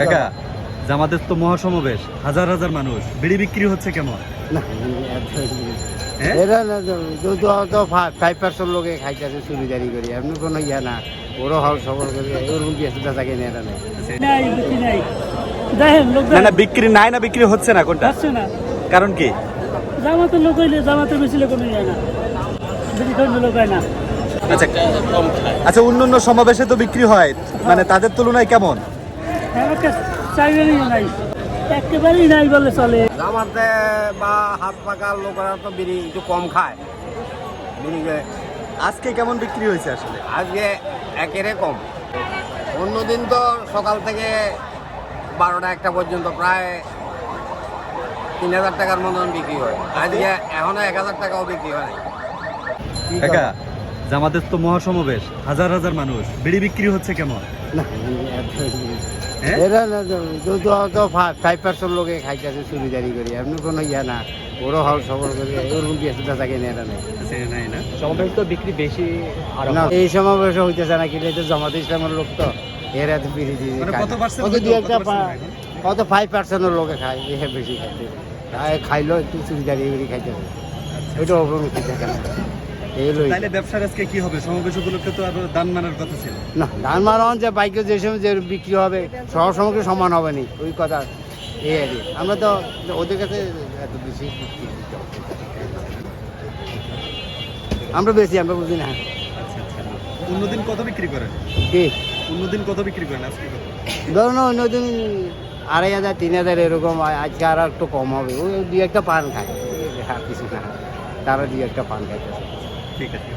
কাকা জামাতের তো মহাসমাবেশ হাজার হাজার মানুষ। বিড়ি বিক্রি হচ্ছে কেমন? না? না তো তো তো ফাইভ পার্সেন্ট লোকে খাইতেছে চুরিদারি করি। এমনি কোনো ইয়া না। ওরও হল সবল করে ওরকম ব্যস্ততা থাকে না এটা নাই বেশি নাই। দেখেন লোক না না বিক্রি নাই না বিক্রি হচ্ছে না কোনটা? আসছে না। কারণ কি? জামাতের লোক হইলে জামাতের বেশি লোক যায় না। লোক হয় না। আচ্ছা আচ্ছা অন্য অন্য সমাবেশে তো বিক্রি হয়। মানে তাদের তুলনায় কেমন? চাইবেনই নাই। একেবারেই নাই বলে চলে। জামাতে বা হাত পাকার লোকেরা তো বিড়ি একটু কম খায়। বিড়ি আজকে কেমন বিক্রি হয়েছে আসলে? আজকে একেরে কম। অন্যদিন তো সকাল থেকে বারোটা একটা পর্যন্ত প্রায় তিন হাজার টাকার মতন বিক্রি হয়। আজকে এখনও এক হাজার টাকাও বিক্রি হয়। কাকা জামাতের তো মহাসমাবেশ হাজার হাজার মানুষ। বিড়ি বিক্রি হচ্ছে কেমন? না? এটা না তো তো তো ফাইভ পার্সেন্ট লোকে খাইতেছে চুরিদারি করি। এমনি কোনো ইয়া না। ওরও হল সবল করে ওরকম ব্যস্ততা থাকে না এটা নেই। সমাবেশ তো বিক্রি বেশি আর না এই সমাবেশ হইতেছে না কিন্তু এটা জামাত ইসলামের লোক তো। এর বিড়ি দিয়ে মানে কত হয়? কত ফাইভ পার্সেন্টের লোকে খায় এ বেশি খাইতে খাইলো একটু চুরিদারি করে খাইতে হবে ওইটা অবনতি থাকে না। তাইলে ব্যবসার আজকে কি হবে? সমাবেশ উপলক্ষে তো আরও দান মানার কথা ছিল। না যে বাইকে যে সময় যে বিক্রি হবে সমান হবে নি ওই কথা এই আর। আমরা তো ওদের কাছে এত বেশি আমরা বেশি আমরা বুঝি না। আচ্ছা আচ্ছা। অন্যদিন কত বিক্রি করেন? কি? অন্যদিন কত বিক্রি করেন আজকে? কত ধরুন অন্যদিন আড়াই হাজার তিন হাজার এরকম আজকে আর একটু কম হবে। ওই দুই একটা পান খায়। আর কিছু না তারা দুই একটা পান খাইতেছে ঠিক আছে